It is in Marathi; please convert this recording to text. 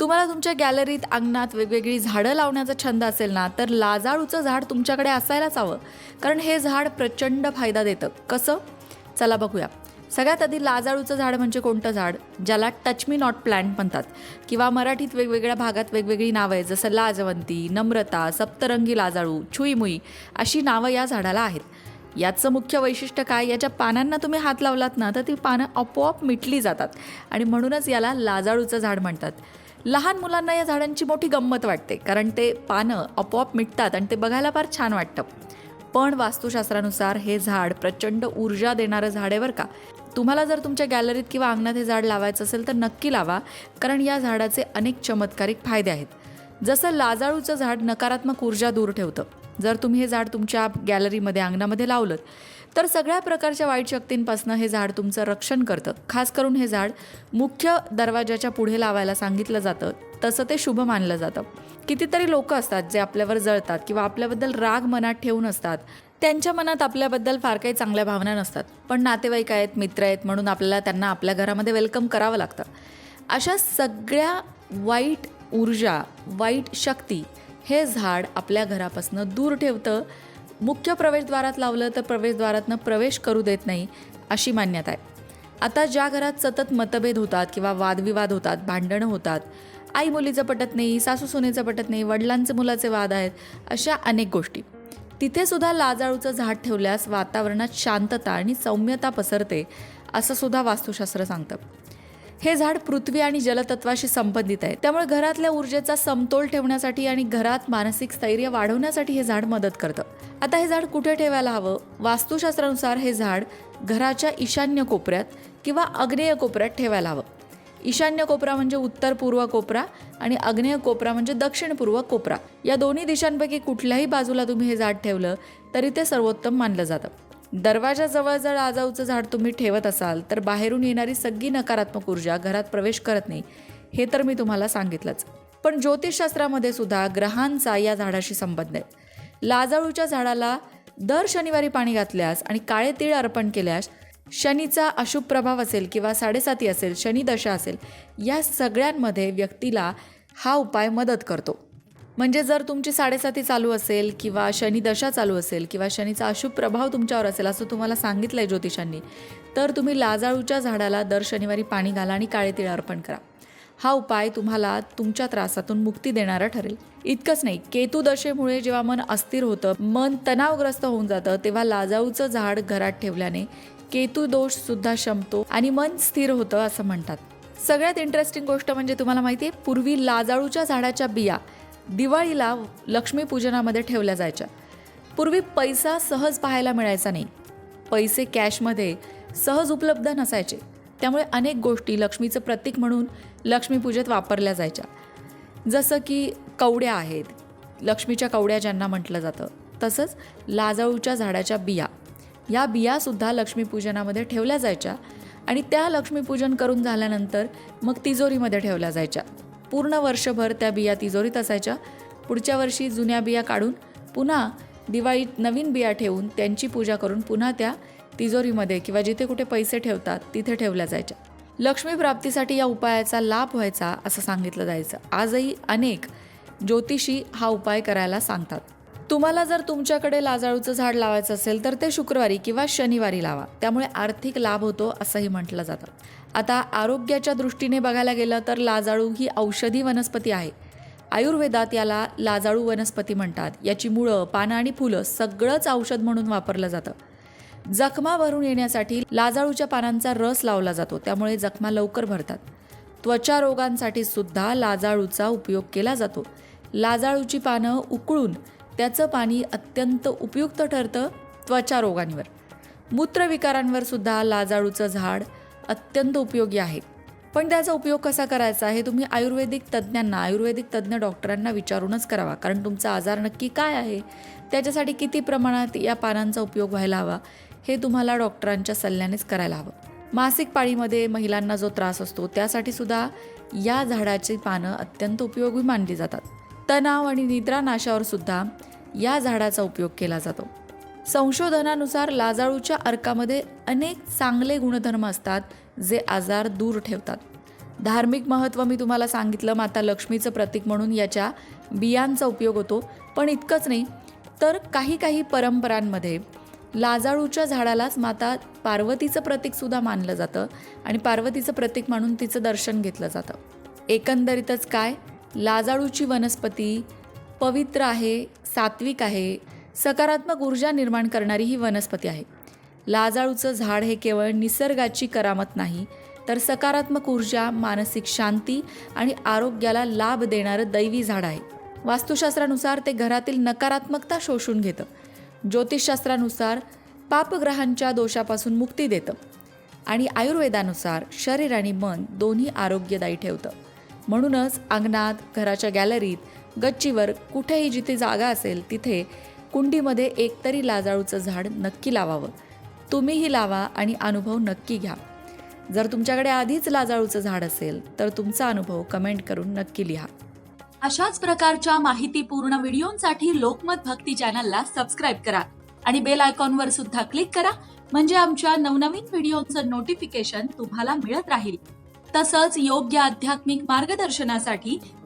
तुम्हाला तुमच्या गॅलरीत अंगणात वेगवेगळी झाडं लावण्याचा छंद असेल ना तर लाजाळूचं झाड तुमच्याकडे असायलाच हवं. कारण हे झाड प्रचंड फायदा देतं. कसं? चला बघूया. सगळ्यात आधी लाजाळूचं झाड म्हणजे कोणतं झाड? ज्याला टच मी नॉट प्लॅन्ट म्हणतात. किंवा मराठीत वेगवेगळ्या भागात वेगवेगळी नावं आहेत जसं लाजवंती नम्रता सप्तरंगी लाजाळू छुईमुई अशी नावं या झाडाला आहेत. याचं मुख्य वैशिष्ट्य काय? याच्या पानांना तुम्ही हात लावलात ना तर ती पानं आपोआप मिटली जातात. आणि म्हणूनच याला लाजाळूचं झाड म्हणतात. लहान मुलांना या झाडांची मोठी गंमत वाटते कारण ते पानं आपोआप मिटतात आणि ते बघायला फार छान वाटतं. पण वास्तुशास्त्रानुसार हे झाड प्रचंड ऊर्जा देणारं झाड आहे बरं का. तुम्हाला जर तुमच्या गॅलरीत किंवा अंगणात हे झाड लावायचं असेल तर नक्की लावा कारण या झाडाचे अनेक चमत्कारिक फायदे आहेत. जसं लाजाळूचं झाड नकारात्मक ऊर्जा दूर ठेवतं. जर तुम्ही हे झाड तुमच्या गॅलरीमध्ये अंगणामध्ये लावलं तर सगळ्या प्रकारच्या वाईट शक्तींपासून हे झाड तुमचं रक्षण करतं. खास करून हे झाड मुख्य दरवाजाच्या पुढे लावायला सांगितलं जातं तसं ते शुभ मानलं जातं. कितीतरी लोक असतात जे आपल्यावर जळतात किंवा आपल्याबद्दल राग मनात ठेवून असतात. त्यांच्या मनात आपल्याबद्दल फार काही चांगल्या भावना नसतात. पण नातेवाईक आहेत मित्र आहेत म्हणून आपल्याला त्यांना आपल्या घरामध्ये वेलकम करावं लागतं. अशा सगळ्या वाईट ऊर्जा वाईट शक्ती हे झाड आपल्या घरापासून दूर ठेवतं. मुख्य प्रवेशद्वारात लावलं तर प्रवेशद्वारातनं प्रवेश करू देत नाही अशी मान्यता आहे. आता ज्या घरात सतत मतभेद होतात किंवा वादविवाद होतात भांडणं होतात आई मुलीचं पटत नाही सासू सुनेचं पटत नाही वडिलांचे मुलाचे वाद आहेत अशा अनेक गोष्टी. तिथेसुद्धा लाजाळूचं झाड ठेवल्यास वातावरणात शांतता आणि सौम्यता पसरते असं सुद्धा वास्तुशास्त्र सांगतं. हे झाड पृथ्वी आणि जलतत्वाशी संबंधित आहे. त्यामुळे घरातल्या ऊर्जेचा समतोल ठेवण्यासाठी आणि घरात मानसिक स्थैर्य वाढवण्यासाठी हे झाड मदत करतं. आता हे झाड कुठे ठेवायला हवं? वास्तुशास्त्रानुसार हे झाड घराच्या ईशान्य कोपऱ्यात किंवा आग्नेय कोपऱ्यात ठेवायला हवं. ईशान्य कोपरा म्हणजे उत्तर पूर्व कोपरा आणि आग्नेय कोपरा म्हणजे दक्षिण पूर्व कोपरा. या दोन्ही दिशांपैकी कुठल्याही बाजूला तुम्ही हे झाड ठेवलं तरी ते सर्वोत्तम मानलं जातं. दरवाजाजवळ जर आजाऊचं झाड तुम्ही ठेवत असाल तर बाहेरून येणारी सगळी नकारात्मक ऊर्जा घरात प्रवेश करत नाही. हे तर मी तुम्हाला सांगितलंच. पण ज्योतिषशास्त्रामध्ये सुद्धा ग्रहांचा या झाडाशी संबंध आहे. लाजाळूच्या झाडाला दर शनिवारी पाणी घातल्यास आणि काळे तीळ अर्पण केल्यास शनीचा अशुभ प्रभाव असेल किंवा साडेसाती असेल शनिदशा असेल या सगळ्यांमध्ये व्यक्तीला हा उपाय मदत करतो. म्हणजे जर तुमची साडेसाती चालू असेल किंवा शनी दशा चालू असेल किंवा शनीचा अशुभ प्रभाव तुमच्यावर असेल असं तुम्हाला सांगितलं आहे ज्योतिषांनी तर तुम्ही लाजाळूच्या झाडाला दर शनिवारी पाणी घाला आणि काळे तिळ अर्पण करा. हा उपाय तुम्हाला तुमच्या त्रासातून मुक्ती देणारा ठरेल. इतकंच नाही केतू दशेमुळे जेव्हा मन अस्थिर होतं मन तणावग्रस्त होऊन जातं तेव्हा लाजाळूचं झाड घरात ठेवल्याने केतू दोष सुद्धा शमतो आणि मन स्थिर होतं असं म्हणतात. सगळ्यात इंटरेस्टिंग गोष्ट म्हणजे तुम्हाला माहिती आहे पूर्वी लाजाळूच्या झाडाच्या बिया दिवाळीला लक्ष्मीपूजनामध्ये ठेवल्या जायच्या. पूर्वी पैसा सहज पाहायला मिळायचा नाही. पैसे कॅशमध्ये सहज उपलब्ध नसायचे. त्यामुळे अनेक गोष्टी लक्ष्मीचं प्रतीक म्हणून लक्ष्मीपूजेत वापरल्या जायच्या. जसं की कवड्या आहेत. लक्ष्मीच्या कवड्या ज्यांना म्हटलं जातं. तसंच लाजाळूच्या झाडाच्या बिया. या बियासुद्धा लक्ष्मीपूजनामध्ये ठेवल्या जायच्या आणि त्या लक्ष्मीपूजन करून झाल्यानंतर मग तिजोरीमध्ये ठेवल्या जायच्या. पूर्ण वर्षभर त्या बिया तिजोरीत असायच्या. पुढच्या वर्षी जुन्या बिया काढून पुन्हा दिवाळीत नवीन बिया ठेवून त्यांची पूजा करून पुन्हा त्या तिजोरीमध्ये किंवा जिथे कुठे पैसे ठेवतात तिथे ठेवल्या जायच्या. लक्ष्मी प्राप्तीसाठी या उपायाचा लाभ व्हायचा असं सांगितलं जायचं. आजही अनेक ज्योतिषी हा उपाय करायला सांगतात. तुम्हाला जर तुमच्याकडे लाजाळूचं झाड लावायचं असेल तर ते शुक्रवारी किंवा शनिवारी लावा. त्यामुळे आर्थिक लाभ होतो असंही म्हटलं जातं. आता आरोग्याच्या दृष्टीने बघायला गेलं तर लाजाळू ही औषधी वनस्पती आहे. आयुर्वेदात याला लाजाळू वनस्पती म्हणतात. याची मुळं पानं आणि फुलं सगळंच औषध म्हणून वापरलं जातं. जखमा भरून येण्यासाठी लाजाळूच्या पानांचा रस लावला जातो. त्यामुळे जखमा लवकर भरतात. त्वचा रोगांसाठी सुद्धा लाजाळूचा उपयोग केला जातो. लाजाळूची पानं उकळून त्याचं पाणी अत्यंत उपयुक्त ठरतं त्वचा रोगांवर. मूत्रविकारांवर सुद्धा लाजाळूचं झाड अत्यंत उपयोगी आहे. पण त्याचा उपयोग कसा करायचा हे तुम्ही आयुर्वेदिक तज्ज्ञांना आयुर्वेदिक तज्ज्ञ डॉक्टरांना विचारूनच करावा. कारण तुमचा आजार नक्की काय आहे? त्याच्यासाठी किती प्रमाणात या पानांचा उपयोग व्हायला हवा? हे तुम्हाला डॉक्टरांच्या सल्ल्यानेच करायला हवं. मासिक पाळीमध्ये महिलांना जो त्रास असतो त्यासाठी सुद्धा या झाडाची पानं अत्यंत उपयोगी मानली जातात. तणाव आणि निद्रानाशावर सुद्धा या झाडाचा उपयोग केला जातो. संशोधनानुसार लाजाळूच्या अर्कामध्ये अनेक चांगले गुणधर्म असतात जे आजार दूर ठेवतात. धार्मिक महत्त्व मी तुम्हाला सांगितलं माता लक्ष्मीचं प्रतीक म्हणून याच्या बियांचा उपयोग होतो. पण इतकंच नाही तर काही काही परंपरांमध्ये लाजाळूच्या झाडालाच माता पार्वतीचं प्रतीकसुद्धा मानलं जातं आणि पार्वतीचं प्रतीक मानून तिचं दर्शन घेतलं जातं. एकंदरीतच काय? लाजाळूची वनस्पती पवित्र आहे सात्विक आहे. सकारात्मक ऊर्जा निर्माण करणारी ही वनस्पती आहे. लाजाळूचं झाड हे केवळ निसर्गाची करामत नाही तर सकारात्मक ऊर्जा मानसिक शांती आणि आरोग्याला लाभ देणारं दैवी झाड आहे. वास्तुशास्त्रानुसार ते घरातील नकारात्मकता शोषून घेतं. ज्योतिषशास्त्रानुसार पापग्रहांच्या दोषापासून मुक्ती देतं आणि आयुर्वेदानुसार शरीर आणि मन दोन्ही आरोग्यदायी ठेवतं. म्हणूनच अंगणात घराच्या गॅलरीत गच्चीवर कुठेही जिथे जागा असेल तिथे कुंडीमध्ये एकतरी लाजाळूचं झाड नक्की लावावं. तुम्हीही लावा आणि अनुभव नक्की घ्या. जर तुमच्याकडे आधीच लाजाळूचं झाड असेल तर तुमचा अनुभव कमेंट करून नक्की लिहा. अशाच प्रकारच्या माहितीपूर्ण व्हिडिओंसाठी लोकमत भक्ती चॅनलला सबस्क्राईब करा आणि बेल आयकॉनवर सुद्धा क्लिक करा म्हणजे आमच्या नवनवीन व्हिडिओचं नोटिफिकेशन तुम्हाला मिळत राहील. तसंच योग्य आध्यात्मिक मार्गदर्शनासाठी